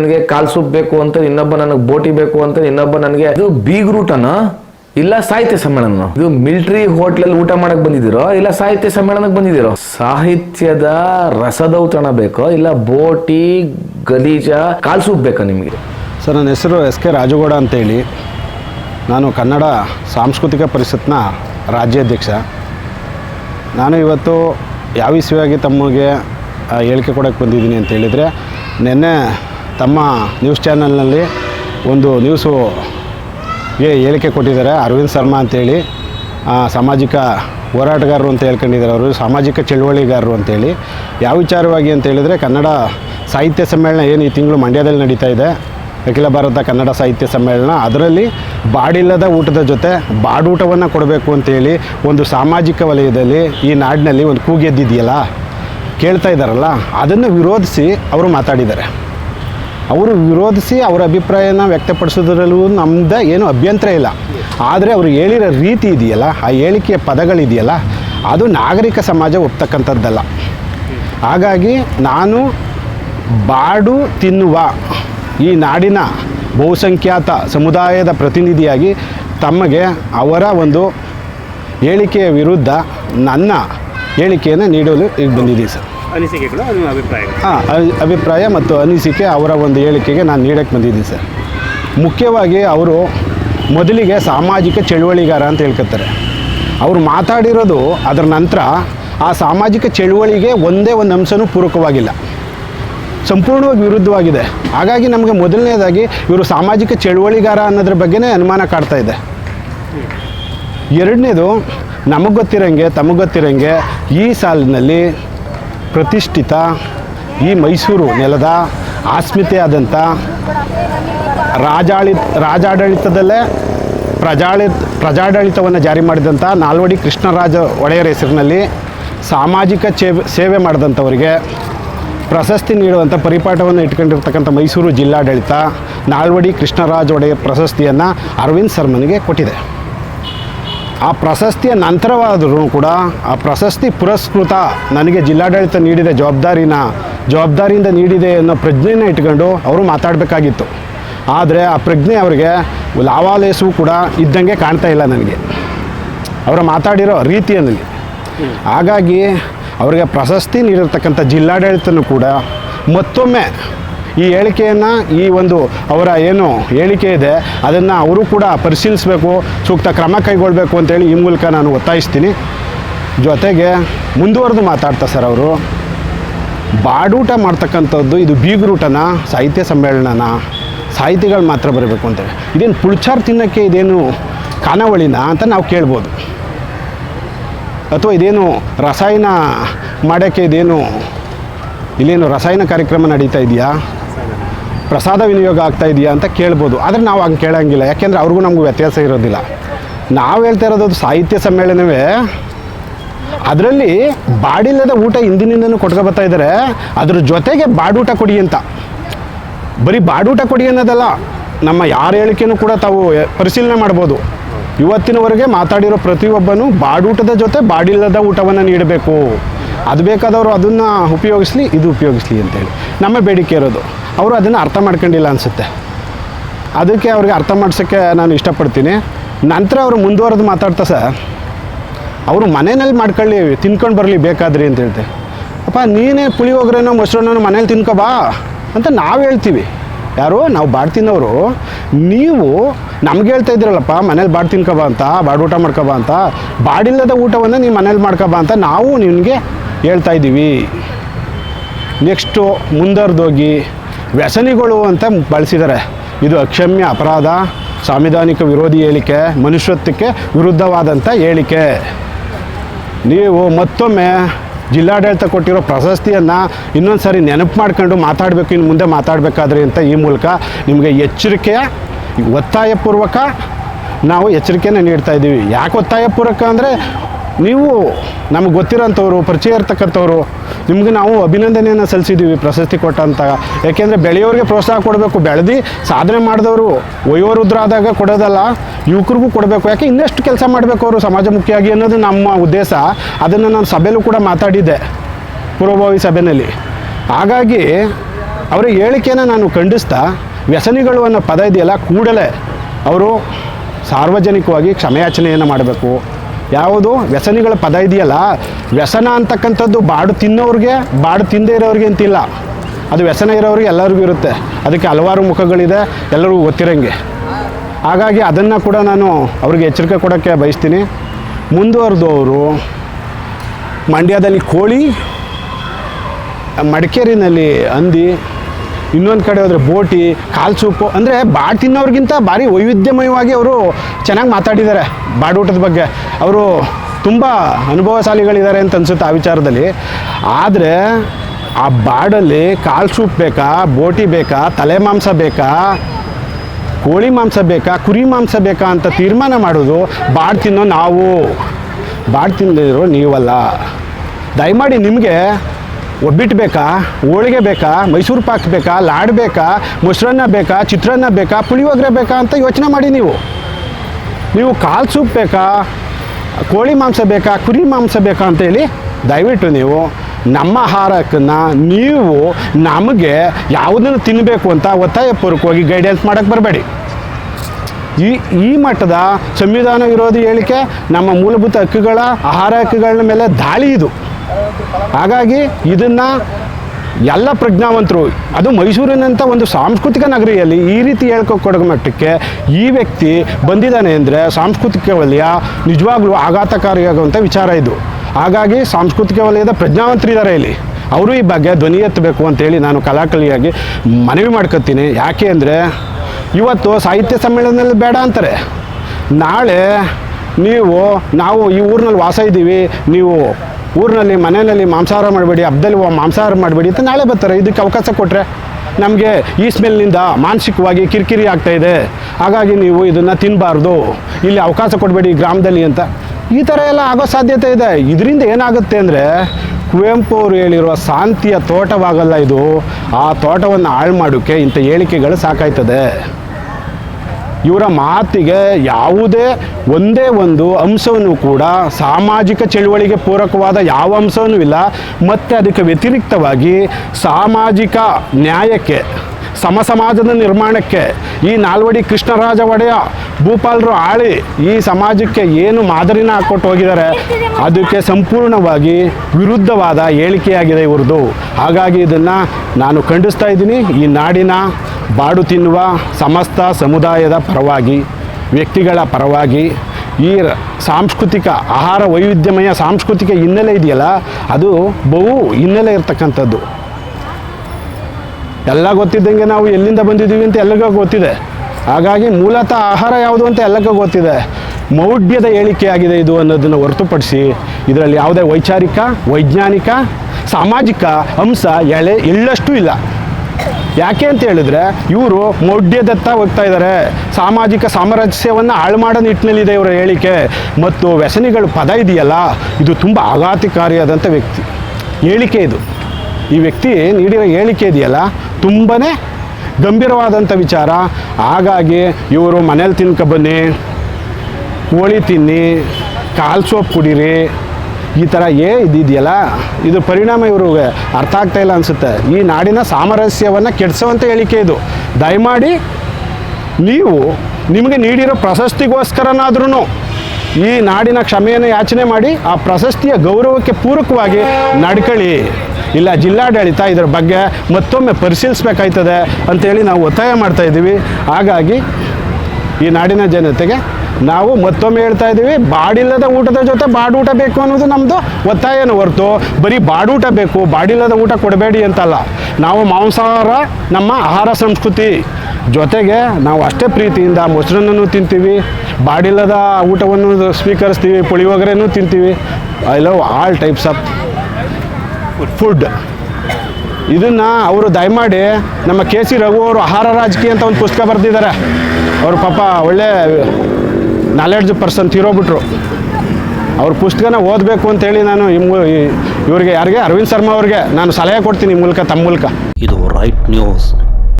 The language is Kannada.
ನನಗೆ ಕಾಲ್ ಸೂಪ್ ಬೇಕು ಅಂತ ಇನ್ನೊಬ್ಬ ನನಗೆ ಬೋಟಿ ಬೇಕು ಅಂತ ಇನ್ನೊಬ್ಬ ನನಗೆ ಇದು ಬೀಗ್ ರೂಟನ ಇಲ್ಲ ಸಾಹಿತ್ಯ ಸಮ್ಮೇಳನ ಇದು ಮಿಲಿಟರಿ ಹೋಟ್ಲಲ್ಲಿ ಊಟ ಮಾಡಕ್ ಬಂದಿದ್ದೀರೋ? ಇಲ್ಲ ಸಾಹಿತ್ಯ ಸಮ್ಮೇಳನಕ್ಕೆ ಬಂದಿದ್ದೀರೋ? ಸಾಹಿತ್ಯದ ರಸದೌತಣ ಬೇಕೋ? ಇಲ್ಲ ಬೋಟಿ, ಗಲೀಜ, ಕಾಲ್ ಸೂಪ್ ಬೇಕಾ ನಿಮಗೆ? ಸರ್, ನನ್ನ ಹೆಸರು ಎಸ್ ಕೆ ರಾಜಗೌಡ ಅಂತೇಳಿ. ನಾನು ಕನ್ನಡ ಸಾಂಸ್ಕೃತಿಕ ಪರಿಷತ್ನ ರಾಜ್ಯಾಧ್ಯಕ್ಷ. ನಾನು ಇವತ್ತು ಯಾವ ವಿಷಯವಾಗಿ ತಮಗೆ ಹೇಳಿಕೆ ಕೊಡೋಕ್ಕೆ ಬಂದಿದ್ದೀನಿ ಅಂತ ಹೇಳಿದರೆ, ನಿನ್ನೆ ತಮ್ಮ ನ್ಯೂಸ್ ಚಾನಲ್ನಲ್ಲಿ ಒಂದು ನ್ಯೂಸು ಹೇಳಿಕೆ ಕೊಟ್ಟಿದ್ದಾರೆ. ಅರವಿಂದ್ ಶರ್ಮಾ ಅಂತೇಳಿ ಸಾಮಾಜಿಕ ಹೋರಾಟಗಾರರು ಅಂತ ಹೇಳ್ಕೊಂಡಿದ್ದಾರೆ ಅವರು, ಸಾಮಾಜಿಕ ಚಳುವಳಿಗಾರರು ಅಂತೇಳಿ ಯಾವ ವಿಚಾರವಾಗಿ ಅಂತ ಹೇಳಿದರೆ, ಕನ್ನಡ ಸಾಹಿತ್ಯ ಸಮ್ಮೇಳನ ಏನು ಈ ತಿಂಗಳು ಮಂಡ್ಯದಲ್ಲಿ ನಡೀತಾ ಇದೆ, ಅಖಿಲ ಭಾರತ ಕನ್ನಡ ಸಾಹಿತ್ಯ ಸಮ್ಮೇಳನ, ಅದರಲ್ಲಿ ಬಾಡಿಲ್ಲದ ಊಟದ ಜೊತೆ ಬಾಡೂಟವನ್ನು ಕೊಡಬೇಕು ಅಂತೇಳಿ ಒಂದು ಸಾಮಾಜಿಕ ವಲಯದಲ್ಲಿ ಈ ನಾಡಿನಲ್ಲಿ ಒಂದು ಕೂಗೆದ್ದಿದೆಯಲ್ಲ, ಕೇಳ್ತಾ ಇದ್ದಾರಲ್ಲ, ಅದನ್ನು ವಿರೋಧಿಸಿ ಅವರು ಮಾತಾಡಿದ್ದಾರೆ. ಅವರು ವಿರೋಧಿಸಿ ಅವರ ಅಭಿಪ್ರಾಯನ ವ್ಯಕ್ತಪಡಿಸೋದ್ರಲ್ಲೂ ನಮ್ದು ಏನು ಅಭ್ಯಂತರ ಇಲ್ಲ. ಆದರೆ ಅವರು ಹೇಳಿರೋ ರೀತಿ ಇದೆಯಲ್ಲ, ಆ ಹೇಳಿಕೆಯ ಪದಗಳಿದೆಯಲ್ಲ, ಅದು ನಾಗರಿಕ ಸಮಾಜ ಒಪ್ತಕ್ಕಂಥದ್ದಲ್ಲ. ಹಾಗಾಗಿ ನಾನು ಬಾಡು ತಿನ್ನುವ ಈ ನಾಡಿನ ಬಹುಸಂಖ್ಯಾತ ಸಮುದಾಯದ ಪ್ರತಿನಿಧಿಯಾಗಿ ತಮಗೆ ಅವರ ಒಂದು ಹೇಳಿಕೆಯ ವಿರುದ್ಧ ನನ್ನ ಹೇಳಿಕೆಯನ್ನು ನೀಡಲು ಈಗ ಬಂದಿದ್ದೀನಿ ಸರ್. ಅನಿಸಿಕೆಗಳು ನಿಮ್ಮ ಅಭಿಪ್ರಾಯ ಹಾಂ ಅಭಿಪ್ರಾಯ ಮತ್ತು ಅನಿಸಿಕೆ ಅವರ ಒಂದು ಹೇಳಿಕೆಗೆ ನಾನು ನೀಡಕ್ಕೆ ಬಂದಿದ್ದೀನಿ ಸರ್. ಮುಖ್ಯವಾಗಿ ಅವರು ಮೊದಲಿಗೆ ಸಾಮಾಜಿಕ ಚಳುವಳಿಗಾರ ಅಂತ ಹೇಳ್ಕೊತಾರೆ ಅವರು ಮಾತಾಡಿರೋದು ಅದರ ನಂತರ ಆ ಸಾಮಾಜಿಕ ಚಳುವಳಿಗೆ ಒಂದೇ ಒಂದು ಅಂಶನೂ ಪೂರಕವಾಗಿಲ್ಲ. ಸಂಪೂರ್ಣವಾಗಿ ವಿರುದ್ಧವಾಗಿದೆ. ಹಾಗಾಗಿ ನಮಗೆ ಮೊದಲನೇದಾಗಿ ಇವರು ಸಾಮಾಜಿಕ ಚಳುವಳಿಗಾರ ಅನ್ನೋದ್ರ ಬಗ್ಗೆನೇ ಅನುಮಾನ ಕಾಡ್ತಾ ಇದೆ. ಎರಡನೇದು, ನಮಗೆ ಗೊತ್ತಿರೋಂಗೆ, ತಮಗೆ ಗೊತ್ತಿರೋಂಗೆ ಈ ಸಾಲಿನಲ್ಲಿ ಪ್ರತಿಷ್ಠಿತ ಈ ಮೈಸೂರು ನೆಲದ ಆಸ್ಮಿತೆಯಾದಂಥ ರಾಜಾಳಿ ರಾಜಾಡಳಿತದಲ್ಲೇ ಪ್ರಜಾಳಿ ಪ್ರಜಾಡಳಿತವನ್ನು ಜಾರಿ ಮಾಡಿದಂಥ ನಾಲ್ವಡಿ ಕೃಷ್ಣರಾಜ ಒಡೆಯರ ಹೆಸರಿನಲ್ಲಿ ಸಾಮಾಜಿಕ ಸೇವೆ ಸೇವೆ ಮಾಡಿದಂಥವರಿಗೆ ಪ್ರಶಸ್ತಿ ನೀಡುವಂಥ ಪರಿಪಾಠವನ್ನು ಇಟ್ಕೊಂಡಿರ್ತಕ್ಕಂಥ ಮೈಸೂರು ಜಿಲ್ಲಾಡಳಿತ ನಾಲ್ವಡಿ ಕೃಷ್ಣರಾಜ ಒಡೆಯರ್ ಪ್ರಶಸ್ತಿಯನ್ನು ಅರವಿಂದ್ ಶರ್ಮನಿಗೆ ಕೊಟ್ಟಿದೆ. ಆ ಪ್ರಶಸ್ತಿಯ ನಂತರವಾದರೂ ಕೂಡ ಆ ಪ್ರಶಸ್ತಿ ಪುರಸ್ಕೃತ ನನಗೆ ಜಿಲ್ಲಾಡಳಿತ ನೀಡಿದ ಜವಾಬ್ದಾರಿನ, ಜವಾಬ್ದಾರಿಯಿಂದ ನೀಡಿದೆ ಅನ್ನೋ ಪ್ರಜ್ಞೆಯನ್ನು ಇಟ್ಕೊಂಡು ಅವರು ಮಾತಾಡಬೇಕಾಗಿತ್ತು. ಆದರೆ ಆ ಪ್ರಜ್ಞೆ ಅವರಿಗೆ ಲಾವಾಲೇಸು ಕೂಡ ಇದ್ದಂಗೆ ಕಾಣ್ತಾ ಇಲ್ಲ ನನಗೆ. ಅವರು ಮಾತಾಡಿರೋ ರೀತಿಯಲ್ಲಿ. ಹಾಗಾಗಿ ಅವರಿಗೆ ಪ್ರಶಸ್ತಿ ನೀಡಿರ್ತಕ್ಕಂಥ ಜಿಲ್ಲಾಡಳಿತನೂ ಕೂಡ ಮತ್ತೊಮ್ಮೆ ಈ ಹೇಳಿಕೆಯನ್ನು ಈ ಒಂದು ಅವರ ಏನು ಹೇಳಿಕೆ ಇದೆ, ಅದನ್ನು ಅವರು ಕೂಡ ಪರಿಶೀಲಿಸಬೇಕು, ಸೂಕ್ತ ಕ್ರಮ ಕೈಗೊಳ್ಳಬೇಕು ಅಂತೇಳಿ ಈ ಮೂಲಕ ನಾನು ಒತ್ತಾಯಿಸ್ತೀನಿ. ಜೊತೆಗೆ ಮುಂದುವರೆದು ಮಾತಾಡ್ತಾ ಸರ್ ಅವರು, ಬಾಡೂಟ ಮಾಡ್ತಕ್ಕಂಥದ್ದು ಇದು ಬೀಗ್ರೂಟನ, ಸಾಹಿತ್ಯ ಸಮ್ಮೇಳನನ, ಸಾಹಿತಿಗಳು ಮಾತ್ರ ಬರಬೇಕು ಅಂತೇಳಿ. ಇದೇನು ಪುಳ್ಚಾರ್ ತಿನ್ನೋಕ್ಕೆ ಇದೇನು ಖಾನಾವಳಿನ ಅಂತ ನಾವು ಕೇಳ್ಬೋದು. ಅಥವಾ ಇದೇನು ರಸಾಯನ ಮಾಡೋಕ್ಕೆ ಇದೇನು, ಇಲ್ಲೇನು ರಸಾಯನ ಕಾರ್ಯಕ್ರಮ ನಡೀತಾ ಇದೆಯಾ? ಪ್ರಸಾದ ವಿನಿಯೋಗ ಆಗ್ತಾ ಇದೆಯಾ ಅಂತ ಕೇಳ್ಬೋದು. ಆದರೆ ನಾವು ಹಂಗೆ ಕೇಳೋಂಗಿಲ್ಲ. ಯಾಕೆಂದರೆ ಅವ್ರಿಗೂ ನಮಗೂ ವ್ಯತ್ಯಾಸ ಇರೋದಿಲ್ಲ. ನಾವು ಹೇಳ್ತಾ ಇರೋದು ಸಾಹಿತ್ಯ ಸಮ್ಮೇಳನವೇ. ಅದರಲ್ಲಿ ಬಾಡಿಲ್ಲದ ಊಟ ಹಿಂದಿನಿಂದನೂ ಕೊಟ್ಕೊ ಬರ್ತಾ ಇದ್ದಾರೆ ಅದ್ರ ಜೊತೆಗೆ ಬಾಡೂಟ ಕೊಡಿ ಅಂತ. ಬರೀ ಬಾಡೂಟ ಕೊಡಿ ಅನ್ನೋದಲ್ಲ, ನಮ್ಮ ಯಾರ ಹೇಳಿಕೆನೂ ಕೂಡ ತಾವು ಪರಿಶೀಲನೆ ಮಾಡ್ಬೋದು. ಇವತ್ತಿನವರೆಗೆ ಮಾತಾಡಿರೋ ಪ್ರತಿಯೊಬ್ಬನೂ ಬಾಡೂಟದ ಜೊತೆ ಬಾಡಿಲ್ಲದ ಊಟವನ್ನು ನೀಡಬೇಕು. ಅದು ಬೇಕಾದವರು ಅದನ್ನು ಉಪಯೋಗಿಸ್ಲಿ, ಇದು ಉಪಯೋಗಿಸ್ಲಿ ಅಂತೇಳಿ ನಮ್ಮ ಬೇಡಿಕೆ ಇರೋದು. ಅವರು ಅದನ್ನು ಅರ್ಥ ಮಾಡ್ಕೊಂಡಿಲ್ಲ ಅನಿಸುತ್ತೆ. ಅದಕ್ಕೆ ಅವ್ರಿಗೆ ಅರ್ಥ ಮಾಡ್ಸೋಕ್ಕೆ ನಾನು ಇಷ್ಟಪಡ್ತೀನಿ. ನಂತರ ಅವರು ಮುಂದುವರೆದು ಮಾತಾಡ್ತಾ ಸರ್, ಅವರು ಮನೆಯಲ್ಲಿ ಮಾಡ್ಕೊಳ್ಳಿ, ತಿನ್ಕೊಂಡು ಬರಲಿ ಬೇಕಾದ್ರಿ, ಅಂತ ಹೇಳ್ತೆ ಅಪ್ಪ, ನೀನೇ ಪುಳಿಯೋಗರೆನೋ ಮೊಸರನ್ನೋ ಮನೇಲಿ ತಿನ್ಕೋ ಬಾ, ಅಂತ ನಾವು ಹೇಳ್ತೀವಿ. ಯಾರು, ನಾವು ಬಾಡ್ ತಿನ್ನೋರು, ನೀವು ನಮ್ಗೆ ಹೇಳ್ತಾ ಇದ್ದೀರಲ್ಲಪ್ಪ, ಮನೇಲಿ ಬಾಡ್ ತಿನ್ಕೋಬಾ ಅಂತ, ಬಾಡ್ ಊಟ ಮಾಡ್ಕೋಬಾ ಅಂತ, ಬಾಡಿಲ್ಲದ ಊಟವನ್ನು ನೀವು ಮನೇಲಿ ಮಾಡ್ಕೋಬಾ ಅಂತ ನಾವು ನಿಮಗೆ ಹೇಳ್ತಾ ಇದ್ದೀವಿ. ನೆಕ್ಸ್ಟು ಮುಂದರ್ದೋಗಿ ವ್ಯಸನಿಗಳು ಅಂತ ಬಳಸಿದ್ದಾರೆ ಇದು ಅಕ್ಷಮ್ಯ ಅಪರಾಧ, ಸಾಂವಿಧಾನಿಕ ವಿರೋಧಿ ಹೇಳಿಕೆ, ಮನುಷ್ಯತ್ವಕ್ಕೆ ವಿರುದ್ಧವಾದಂಥ ಹೇಳಿಕೆ. ನೀವು ಮತ್ತೊಮ್ಮೆ ಜಿಲ್ಲಾಡಳಿತ ಕೊಟ್ಟಿರೋ ಪ್ರಶಸ್ತಿಯನ್ನು ಇನ್ನೊಂದು ಸಾರಿ ನೆನಪು ಮಾಡ್ಕೊಂಡು ಮಾತಾಡಬೇಕು, ಇನ್ನು ಮುಂದೆ ಮಾತಾಡಬೇಕಾದ್ರೆ ಅಂತ ಈ ಮೂಲಕ ನಿಮಗೆ ಎಚ್ಚರಿಕೆಯ, ಒತ್ತಾಯಪೂರ್ವಕ ನಾವು ಎಚ್ಚರಿಕೆಯನ್ನು ನೀಡ್ತಾ ಇದ್ದೀವಿ. ಯಾಕೆ ಒತ್ತಾಯಪೂರ್ವಕ ಅಂದರೆ ನೀವು ನಮಗೆ ಗೊತ್ತಿರೋಂಥವ್ರು, ಪರಿಚಯ ಇರ್ತಕ್ಕಂಥವ್ರು, ನಿಮ್ಗೆ ನಾವು ಅಭಿನಂದನೆಯನ್ನು ಸಲ್ಲಿಸಿದ್ದೀವಿ ಪ್ರಶಸ್ತಿ ಕೊಟ್ಟಂತ. ಯಾಕೆಂದರೆ ಬೆಳೆಯೋರಿಗೆ ಪ್ರೋತ್ಸಾಹ ಕೊಡಬೇಕು, ಬೆಳೆದು ಸಾಧನೆ ಮಾಡಿದವರು ವಯೋವೃದ್ಧರಾದಾಗ ಕೊಡೋದಲ್ಲ, ಯುವಕರಿಗೂ ಕೊಡಬೇಕು. ಯಾಕೆ ಇನ್ನಷ್ಟು ಕೆಲಸ ಮಾಡಬೇಕು ಅವರು ಸಮಾಜಮುಖಿಯಾಗಿ ಅನ್ನೋದು ನಮ್ಮ ಉದ್ದೇಶ. ಅದನ್ನು ನಾನು ಸಭೆಯಲ್ಲೂ ಕೂಡ ಮಾತಾಡಿದ್ದೆ, ಪೂರ್ವಭಾವಿ ಸಭೆಯಲ್ಲಿ. ಹಾಗಾಗಿ ಅವರ ಹೇಳಿಕೆಯನ್ನು ನಾನು ಖಂಡಿಸ್ತಾ, ವ್ಯಸನಿಗಳು ಅನ್ನೋ ಪದ ಇದೆಯಲ್ಲ, ಕೂಡಲೇ ಅವರು ಸಾರ್ವಜನಿಕವಾಗಿ ಕ್ಷಮೆಯಾಚನೆಯನ್ನು ಮಾಡಬೇಕು. ಯಾವುದು? ವ್ಯಸನಿಗಳ ಪದ ಇದೆಯಲ್ಲ? ವ್ಯಸನ ಅಂತಕ್ಕಂಥದ್ದು ಬಾಡು ತಿನ್ನೋರಿಗೆ, ಬಾಡು ತಿಂದೇ ಇರೋರಿಗೆ ಅಂತಿಲ್ಲ. ಅದು ವ್ಯಸನ ಇರೋರಿಗೆ ಎಲ್ಲರಿಗೂ ಇರುತ್ತೆ. ಅದಕ್ಕೆ ಹಲವಾರು ಮುಖಗಳಿದೆ, ಎಲ್ಲರಿಗೂ ಗೊತ್ತಿರೋಂಗೆ. ಹಾಗಾಗಿ ಅದನ್ನು ಕೂಡ ನಾನು ಅವ್ರಿಗೆ ಎಚ್ಚರಿಕೆ ಕೊಡೋಕ್ಕೆ ಬಯಸ್ತೀನಿ. ಮುಂದುವರೆದು ಅವರು, ಮಂಡ್ಯದಲ್ಲಿ ಕೋಳಿ, ಮಡಿಕೇರಿನಲ್ಲಿ ಹಂದಿ ಇನ್ನೊಂದು ಕಡೆ ಹೋದರೆ ಬೋಟಿ, ಕಾಲು ಸೂಪು, ಅಂದರೆ ಬಾಡ್ ತಿನ್ನೋರಿಗಿಂತ ಭಾರಿ ವೈವಿಧ್ಯಮಯವಾಗಿ ಅವರು ಚೆನ್ನಾಗಿ ಮಾತಾಡಿದ್ದಾರೆ ಬಾಡೂಟದ ಬಗ್ಗೆ. ಅವರು ತುಂಬ ಅನುಭವಶಾಲಿಗಳಿದ್ದಾರೆ ಅಂತ ಅನಿಸುತ್ತೆ ಆ ವಿಚಾರದಲ್ಲಿ. ಆದರೆ ಆ ಬಾಡಲ್ಲಿ ಕಾಲು ಸೂಪ್ ಬೇಕಾ, ಬೋಟಿ ಬೇಕಾ, ತಲೆ ಮಾಂಸ ಬೇಕಾ, ಕೋಳಿ ಮಾಂಸ ಬೇಕಾ, ಕುರಿ ಮಾಂಸ ಬೇಕಾ ಅಂತ ತೀರ್ಮಾನ ಮಾಡೋದು ಬಾಡ್ ತಿನ್ನೋ ನಾವು. ಬಾಡ್ ತಿನ್ನದಿರೋ ನೀವಲ್ಲ. ದಯಮಾಡಿ ನಿಮಗೆ ಒಬ್ಬಿಟ್ಟು ಬೇಕಾ? ಹೋಳಿಗೆ ಬೇಕಾ? ಮೈಸೂರು ಪಾಕ್ ಬೇಕಾ? ಲಾಡ್ ಬೇಕಾ? ಮೊಸರನ್ನ ಬೇಕಾ? ಚಿತ್ರಾನ್ನ ಬೇಕಾ? ಪುಳಿಯೋಗರೆ ಬೇಕಾ ಅಂತ ಯೋಚನೆ ಮಾಡಿ ನೀವು. ನೀವು ಕಾಲು ಸೂಪ್ ಬೇಕಾ? ಕೋಳಿ ಮಾಂಸ ಬೇಕಾ? ಕುರಿ ಮಾಂಸ ಬೇಕಾ ಅಂತ ಹೇಳಿ ದಯವಿಟ್ಟು ನೀವು ನಮ್ಮ ಆಹಾರಕ್ಕನ್ನು ನೀವು ನಮಗೆ ಯಾವುದನ್ನು ತಿನ್ನಬೇಕು ಅಂತ ಒತ್ತಾಯಪೂರ್ವಕವಾಗಿ ಗೈಡೆನ್ಸ್ ಮಾಡೋಕ್ಕೆ ಬರಬೇಡಿ. ಈ ಈ ಮಟ್ಟದ ಸಂವಿಧಾನ ವಿರೋಧಿ ಹೇಳಿಕೆ ನಮ್ಮ ಮೂಲಭೂತ ಹಕ್ಕುಗಳ, ಆಹಾರ ಹಕ್ಕುಗಳ ಮೇಲೆ ದಾಳಿ ಇದು. ಹಾಗಾಗಿ ಇದನ್ನು ಎಲ್ಲ ಪ್ರಜ್ಞಾವಂತರು, ಅದು ಮೈಸೂರಿನಂಥ ಒಂದು ಸಾಂಸ್ಕೃತಿಕ ನಗರಿಯಲ್ಲಿ ಈ ರೀತಿ ಹೇಳ್ಕೊಡೋ ಮಟ್ಟಕ್ಕೆ ಈ ವ್ಯಕ್ತಿ ಬಂದಿದ್ದಾನೆ ಅಂದರೆ ಸಾಂಸ್ಕೃತಿಕ ವಲಯ ನಿಜವಾಗ್ಲೂ ಆಘಾತಕಾರಿಯಾಗುವಂಥ ವಿಚಾರ ಇದು. ಹಾಗಾಗಿ ಸಾಂಸ್ಕೃತಿಕ ವಲಯದ ಪ್ರಜ್ಞಾವಂತರಿದ್ದಾರೆ ಇಲ್ಲಿ. ಅವರು ಈ ಬಗ್ಗೆ ಧ್ವನಿ ಎತ್ತಬೇಕು ಅಂತೇಳಿ ನಾನು ಕಲಾಕಲಿಯಾಗಿ ಮನವಿ ಮಾಡ್ಕೊತೀನಿ. ಯಾಕೆ ಅಂದರೆ ಇವತ್ತು ಸಾಹಿತ್ಯ ಸಮ್ಮೇಳನದಲ್ಲಿ ಬೇಡ ಅಂತಾರೆ. ನಾಳೆ ನೀವು, ನಾವು ಈ ಊರಿನಲ್ಲಿ ವಾಸ ಇದ್ದೀವಿ, ನೀವು ಊರಿನಲ್ಲಿ, ಮನೆಯಲ್ಲಿ ಮಾಂಸಾಹಾರ ಮಾಡಬೇಡಿ ಹಬ್ಬದಲ್ಲಿ ಮಾಂಸಾಹಾರ ಮಾಡಬೇಡಿ ಅಂತ ನಾಳೆ ಬರ್ತಾರೆ. ಇದಕ್ಕೆ ಅವಕಾಶ ಕೊಟ್ಟರೆ ನಮಗೆ ಈ ಸ್ಮೆಲ್ನಿಂದ ಮಾನಸಿಕವಾಗಿ ಕಿರಿಕಿರಿ ಆಗ್ತಾ ಇದೆ. ಹಾಗಾಗಿ ನೀವು ಇದನ್ನು ತಿನ್ನಬಾರ್ದು ಇಲ್ಲಿ ಅವಕಾಶ ಕೊಡಬೇಡಿ ಗ್ರಾಮದಲ್ಲಿ ಅಂತ. ಈ ಥರ ಎಲ್ಲ ಆಗೋ ಸಾಧ್ಯತೆ ಇದೆ. ಇದರಿಂದ ಏನಾಗುತ್ತೆ ಅಂದರೆ ಕುವೆಂಪು ಅವರು ಹೇಳಿರುವ ಶಾಂತಿಯ ತೋಟವಾಗಲ್ಲ ಇದು. ಆ ತೋಟವನ್ನು ಹಾಳು ಮಾಡೋಕ್ಕೆ ಇಂಥ ಹೇಳಿಕೆಗಳು ಸಾಕಾಯ್ತದೆ. ಇವರ ಮಾತಿಗೆ ಯಾವುದೇ ಒಂದೇ ಒಂದು ಅಂಶವನ್ನು ಕೂಡ ಸಾಮಾಜಿಕ ಚಳುವಳಿಗೆ ಪೂರಕವಾದ ಯಾವ ಅಂಶವೂ ಇಲ್ಲ, ಮತ್ತು ಅದಕ್ಕೆ ವ್ಯತಿರಿಕ್ತವಾಗಿ ಸಾಮಾಜಿಕ ನ್ಯಾಯಕ್ಕೆ ಸಮ ಸಮಾಜದ ನಿರ್ಮಾಣಕ್ಕೆ ಈ ನಾಲ್ವಡಿ ಕೃಷ್ಣರಾಜ ಒಡೆಯ ಭೂಪಾಲರು ಆಳಿ ಈ ಸಮಾಜಕ್ಕೆ ಏನು ಮಾದರಿನ ಹಾಕ್ಕೊಟ್ಟು ಹೋಗಿದ್ದಾರೆ, ಅದಕ್ಕೆ ಸಂಪೂರ್ಣವಾಗಿ ವಿರುದ್ಧವಾದ ಹೇಳಿಕೆಯಾಗಿದೆ ಇವ್ರದ್ದು. ಹಾಗಾಗಿ ಇದನ್ನು ನಾನು ಖಂಡಿಸ್ತಾ ಇದ್ದೀನಿ, ಈ ನಾಡಿನ ಬಾಡು ತಿನ್ನುವ ಸಮಸ್ತ ಸಮುದಾಯದ ಪರವಾಗಿ, ವ್ಯಕ್ತಿಗಳ ಪರವಾಗಿ, ಈ ಸಾಂಸ್ಕೃತಿಕ ಆಹಾರ ವೈವಿಧ್ಯಮಯ ಸಾಂಸ್ಕೃತಿಕ ಹಿನ್ನೆಲೆ ಇದೆಯಲ್ಲ, ಅದು ಬಹು ಹಿನ್ನೆಲೆ ಇರ್ತಕ್ಕಂಥದ್ದು. ಎಲ್ಲ ಗೊತ್ತಿದ್ದಂಗೆ ನಾವು ಎಲ್ಲಿಂದ ಬಂದಿದ್ದೀವಿ ಅಂತ ಎಲ್ಲರಿಗೂ ಗೊತ್ತಿದೆ. ಹಾಗಾಗಿ ಮೂಲತಃ ಆಹಾರ ಯಾವುದು ಅಂತ ಎಲ್ಲಕ್ಕೂ ಗೊತ್ತಿದೆ. ಮೌಢ್ಯದ ಹೇಳಿಕೆಯಾಗಿದೆ ಇದು ಅನ್ನೋದನ್ನು ಹೊರತುಪಡಿಸಿ ಇದರಲ್ಲಿ ಯಾವುದೇ ವೈಚಾರಿಕ, ವೈಜ್ಞಾನಿಕ, ಸಾಮಾಜಿಕ ಅಂಶ ಎಳೆ ಎಳ್ಳಷ್ಟು ಇಲ್ಲ. ಯಾಕೆ ಅಂತ ಹೇಳಿದ್ರೆ ಇವರು ಮೌಢ್ಯದತ್ತ ಹೋಗ್ತಾ ಇದ್ದಾರೆ ಸಾಮಾಜಿಕ ಸಾಮರಸ್ಯವನ್ನು ಹಾಳು ಮಾಡೋ ನಿಟ್ಟಿನಲ್ಲಿದೆ ಇವರ ಹೇಳಿಕೆ. ಮತ್ತು ವ್ಯಸನಿಗಳು ಪದ ಇದೆಯಲ್ಲ, ಇದು ತುಂಬ ಆಘಾತಕಾರಿಯಾದಂಥ ವ್ಯಕ್ತಿ ಹೇಳಿಕೆ ಇದು. ಈ ವ್ಯಕ್ತಿ ನೀಡಿರೋ ಹೇಳಿಕೆ ಇದೆಯಲ್ಲ? ತುಂಬಾ ಗಂಭೀರವಾದಂಥ ವಿಚಾರ. ಹಾಗಾಗಿ ಇವರು ಮನೇಲಿ ತಿನ್ಕೊ ಬನ್ನಿ, ಕೋಳಿ ತಿನ್ನಿ, ಕಾಲು ಸೋಪ್ ಕುಡೀರಿ, ಈ ಥರ ಏ ಇದಿದೆಯಲ್ಲ ಇದು ಪರಿಣಾಮ ಇವ್ರಿಗೆ ಅರ್ಥ ಆಗ್ತಾ ಇಲ್ಲ ಅನಿಸುತ್ತೆ. ಈ ನಾಡಿನ ಸಾಮರಸ್ಯವನ್ನು ಕೆಡಿಸುವಂಥ ಹೇಳಿಕೆ ಇದು. ದಯಮಾಡಿ ನೀವು ನಿಮಗೆ ನೀಡಿರೋ ಪ್ರಶಸ್ತಿಗೋಸ್ಕರನಾದ್ರೂ ಈ ನಾಡಿನ ಕ್ಷಮೆಯನ್ನು ಯಾಚನೆ ಮಾಡಿ ಆ ಪ್ರಶಸ್ತಿಯ ಗೌರವಕ್ಕೆ ಪೂರಕವಾಗಿ ನಡ್ಕೊಳ್ಳಿ. ಇಲ್ಲ, ಜಿಲ್ಲಾಡಳಿತ ಇದರ ಬಗ್ಗೆ ಮತ್ತೊಮ್ಮೆ ಪರಿಶೀಲಿಸಬೇಕಾಯ್ತದೆ ಅಂತೇಳಿ ನಾವು ಒತ್ತಾಯ ಮಾಡ್ತಾ ಇದ್ದೀವಿ. ಹಾಗಾಗಿ ಈ ನಾಡಿನ ಜನತೆಗೆ ನಾವು ಮತ್ತೊಮ್ಮೆ ಹೇಳ್ತಾ ಇದ್ದೀವಿ, ಬಾಡಿಲ್ಲದ ಊಟದ ಜೊತೆ ಬಾಡೂಟ ಬೇಕು ಅನ್ನೋದು ನಮ್ಮದು ಒತ್ತಾಯನ ಹೊರತು. ಬರೀ ಬಾಡೂಟ ಬೇಕು, ಬಾಡಿಲ್ಲದ ಊಟ ಕೊಡಬೇಡಿ ಅಂತಲ್ಲ. ನಾವು ಮಾಂಸಾಹಾರ, ನಮ್ಮ ಆಹಾರ ಸಂಸ್ಕೃತಿ. ಜೊತೆಗೆ ನಾವು ಅಷ್ಟೇ ಪ್ರೀತಿಯಿಂದ ಮೊಸರನ್ನೂ ತಿಂತೀವಿ, ಬಾಡಿಲ್ಲದ ಊಟವನ್ನು ಸ್ವೀಕರಿಸ್ತೀವಿ, ಪುಳಿಯೋಗರೆನೂ ತಿಂತೀವಿ. I love all types of food ಇದನ್ನು ಅವರು ದಯಮಾಡಿ ನಮ್ಮ ಕೆ ಸಿ ರಘು ಅವರು ಆಹಾರ ರಾಜಕೀಯ ಅಂತ ಒಂದು ಪುಸ್ತಕ ಬರೆದಿದ್ದಾರೆ. ಅವರು ಪಾಪ ಒಳ್ಳೆ ನಾಲೆಡ್ಜ್ ಪರ್ಸನ್ ತೀರೋಗ್ಬಿಟ್ರು ಅವ್ರ ಪುಸ್ತಕನ ಓದಬೇಕು ಅಂತೇಳಿ ನಾನು ಇವ್ರಿಗೆ ಯಾರಿಗೆ? ಅರವಿಂದ್ ಶರ್ಮಾ ಅವ್ರಿಗೆ ನಾನು ಸಲಹೆ ಕೊಡ್ತೀನಿ ಮೂಲಕ ತಮ್ಮ ಮೂಲಕ. ಇದು ರೈಟ್ ನ್ಯೂಸ್